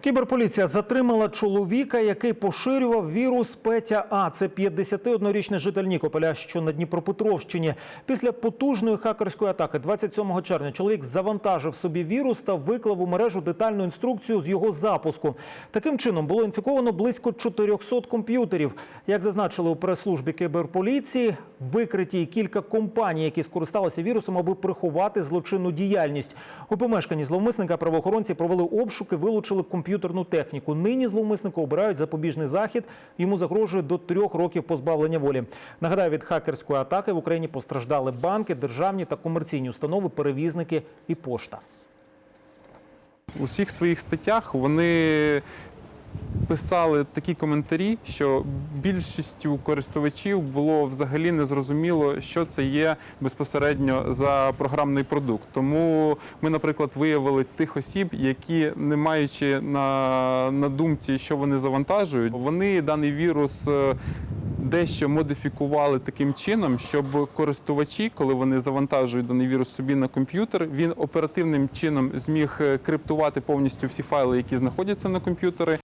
Кіберполіція затримала чоловіка, який поширював вірус Петя А. Це 51-річний житель Нікополя, що на Дніпропетровщині. Після потужної хакерської атаки 27 червня чоловік завантажив собі вірус та виклав у мережу детальну інструкцію з його запуску. Таким чином було інфіковано близько 400 комп'ютерів. Як зазначили у прес-службі кіберполіції, викриті кілька компаній, які скористалися вірусом, аби приховати злочинну діяльність. У помешканні зловмисника правоохоронці провели обшуки, вилучили комп'ютерну техніку. Нині зловмиснику обирають запобіжний захід. Йому загрожує до трьох років позбавлення волі. Нагадаю, від хакерської атаки в Україні постраждали банки, державні та комерційні установи, перевізники і пошта. У всіх своїх статтях вони писали такі коментарі, що більшістю користувачів було взагалі незрозуміло, що це є безпосередньо за програмний продукт. Тому ми, наприклад, виявили тих осіб, які, не маючи на, на думці, що вони завантажують, вони даний вірус. е, Дещо модифікували таким чином, щоб користувачі, коли вони завантажують даний вірус собі на комп'ютер, він оперативним чином зміг е, криптувати повністю всі файли, які знаходяться на комп'ютері.